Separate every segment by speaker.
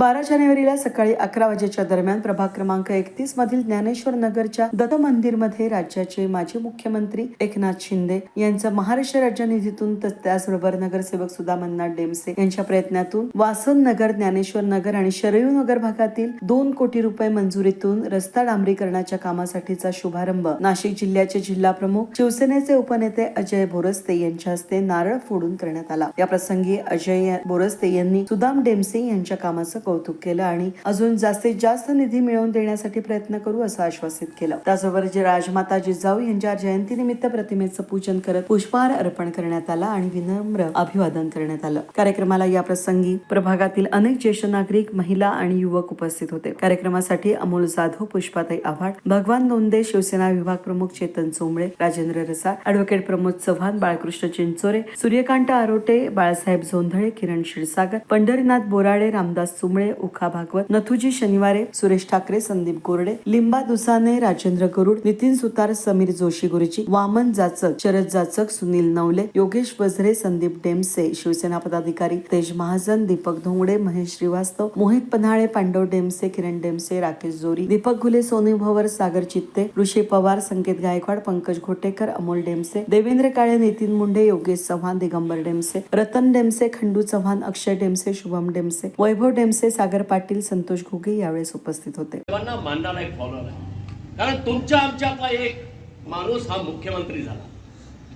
Speaker 1: बारा जानेवारीला सकाळी अकरा वाजेच्या दरम्यान प्रभाग क्रमांक एकतीस मधील ज्ञानेश्वर नगरच्या दत्त मंदिरमध्ये राज्याचे माजी मुख्यमंत्री एकनाथ शिंदे यांचा महाराष्ट्र राज्य निधीतून त्याचबरोबर नगरसेवक सुदामन्ना डेमसे यांच्या प्रयत्नातून वासन नगर ज्ञानेश्वर नगर आणि शरयू नगर भागातील दोन कोटी रुपये मंजुरीतून रस्ता डांबरीकरणाच्या कामासाठीचा शुभारंभ. नाशिक जिल्ह्याचे जिल्हा प्रमुख शिवसेनेचे उपनेते अजय बोरस्ते यांच्या हस्ते नारळ फोडून करण्यात आला. या प्रसंगी अजय बोरस्ते यांनी सुदाम डेमसे यांच्या कामाचं कौतुक केलं आणि अजून जास्तीत जास्त निधी मिळवून देण्यासाठी प्रयत्न करू असं आश्वासित केलं. त्याचबरोबर जे राजमाता जिजाऊ यांच्या जयंतीनिमित्त प्रतिमेचं पूजन करत पुष्पहार अर्पण करण्यात आला आणि विनम्र अभिवादन करण्यात आलं. कार्यक्रमाला या प्रसंगी प्रभागातील अनेक ज्येष्ठ नागरिक महिला आणि युवक उपस्थित होते. कार्यक्रमासाठी अमोल जाधव पुष्पाताई आव्हाड भगवान नोंदे शिवसेना विभाग प्रमुख चेतन चोंबळे राजेंद्र रसाळ अॅडव्होकेट प्रमोद चव्हाण बाळकृष्ण चिंचोरे सूर्यकांत आरोटे बाळासाहेब झोंधळे किरण क्षीरसागर पंढरीनाथ बोराडे रामदास चुंबळे उखा भागवत. नथुजी शनिवारे सुरेश ठाकरे संदीप गोरडे लिंबा दुसाने राजेंद्र गरुड नितीन सुतार समीर जोशी गुरुजी वामन जाचक शरद जाचक सुनील नवले योगेश वझरे संदीप डेमसे शिवसेना पदाधिकारी तेज महाजन दीपक धोंगडे महेश श्रीवास्तव मोहित पन्हाळे पांडव डेमसे किरण डेमसे राकेश जोरी दीपक घुले सोनी भवर सागर चित्ते ऋषी पवार संकेत गायकवाड पंकज घोटेकर अमोल डेमसे देवेंद्र काळे नितीन मुंडे योगेश चव्हाण दिगंबर डेमसे रतन डेमसे खंडू चव्हाण अक्षय डेमसे शुभम डेमसे वैभव डेमसे सागर पाटील संतोष घुगे यावेळेस उपस्थित होते.
Speaker 2: सर्वांना मानणारा एक फॉलोअर आहे. कारण तुमच्या आमच्यातला एक माणूस हा मुख्यमंत्री झाला.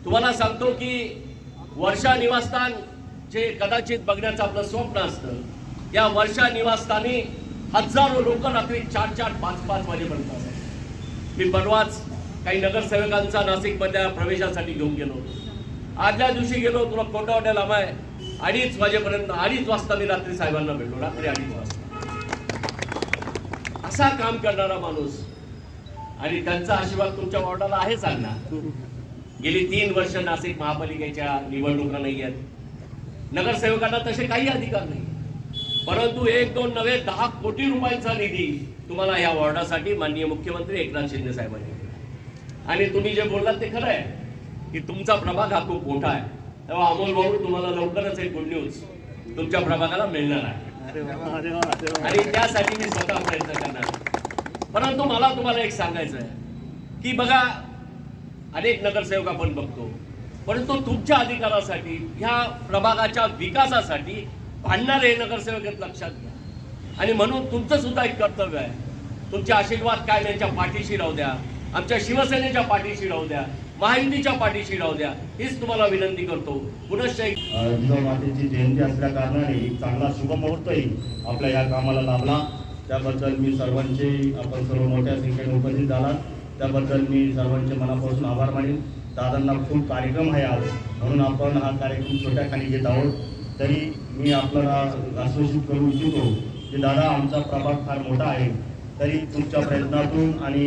Speaker 2: तुम्हाला सांगतो की वर्षा निवासस्थान जे कदाचित बघण्याचं आपलं स्वप्न असतं या वर्षा निवासस्थानी हजारो लोक रात्री चार चार पाच पाच वाजेपर्यंत असतात. मी परवाच काही नगरसेवकांचा नाशिकमधल्या प्रवेशासाठी घेऊन गेलो. आदल्या दिवशी गेलो तुला कोणता हॉटेल हवा आहे अडीच वाजेपर्यंत अडीच वाजता मी रात्री साहेबांना भेटलो रात्री अडीच वाजता. असा काम करणारा माणूस आणि त्यांचा आशीर्वाद तुमच्या वॉर्डाला आहे सांगणार गेली तीन वर्ष नाशिक महापालिकेच्या निवडणुका नाही आहेत. नगरसेवकांना तसे काही अधिकार नाही. परंतु एक दोन नव्हे दहा कोटी रुपयांचा निधी तुम्हाला या वॉर्डासाठी माननीय मुख्यमंत्री एकनाथ शिंदे साहेबांनी आणि तुम्ही जे बोललात ते खरं आहे की तुमचा प्रभाग हा खूप मोठा आहे. तेव्हा अमोल भाऊ तुम्हाला लवकरच एक गुड न्यूज तुमच्या प्रभागाला मिळणार आहे. आणि त्यासाठी मी स्वतः प्रयत्न करणार. परंतु मला तुम्हाला एक सांगायचं आहे की बघा अनेक नगरसेवक आपण बघतो परंतु तुमच्या अधिकारासाठी ह्या प्रभागाच्या विकासासाठी भांडणारे नगरसेवक लक्षात घ्या. आणि म्हणून तुमचं सुद्धा एक कर्तव्य आहे. तुमचे आशीर्वाद काय यांच्या पाठीशी राहू द्या. आमच्या शिवसेनेच्या पाठीशी राहू द्या. महायुतीच्या पाठीशी राहू द्या. हीच तुम्हाला विनंती करतो. पुनश्च
Speaker 3: जिजाऊ मातेची जयंती असल्या कारणाने एक चांगला शुभमुहूर्तही आपल्या या कामाला लाभला. त्याबद्दल मी सर्वांचे आपण सर्व मोठ्या संख्येने उपस्थित झालात. त्याबद्दल मी सर्वांचे मनापासून आभार मानेन. दादांना खूप कार्यक्रम आहे आज. म्हणून आपण हा कार्यक्रम छोट्या खाली घेत आहोत. तरी मी आपल्याला आश्वासित करू इच्छितो की दादा आमचा प्रभाग फार मोठा आहे. तरी तुमच्या प्रयत्नातून आणि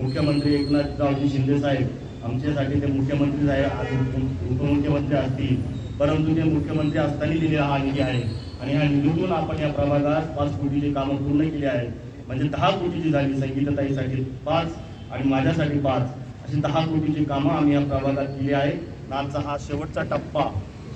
Speaker 3: मुख्यमंत्री एकनाथरावजी शिंदे साहेब आमच्यासाठी ते मुख्यमंत्री आहे आज उपमुख्यमंत्री असतील. परंतु ते मुख्यमंत्री असताना दिलेला हा निधी आहे. आणि ह्या निधीतून आपण या प्रभागात पाच कोटीची कामं पूर्ण केली आहेत. म्हणजे दहा कोटीची झाली संगीतताईसाठी पाच आणि माझ्यासाठी पाच. अशी दहा कोटीची कामं आम्ही या प्रभागात केली आहे आणि आजचा हा शेवटचा टप्पा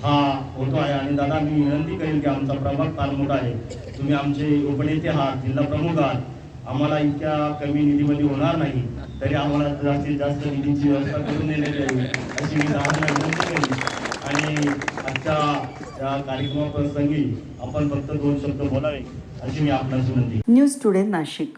Speaker 3: हा होतो आहे. आणि दादा मी विनंती करेन की आमचा प्रभाग फार मोठा आहे. तुम्ही आमचे उपनेते आहात जिल्हा प्रमुख आहात. आम्हाला इतक्या कमी निधीमध्ये होणार नाही तरी आम्हाला जास्तीत जास्त निधीची व्यवस्था करून देण्यात यावी अशी मी दादांना विनंती केली आणि आजच्या या कार्यक्रमाप्रसंगी आपण फक्त दोन शब्द बोलावे अशी मी आपणास विनंती
Speaker 1: न्यूज टुडे नाशिक.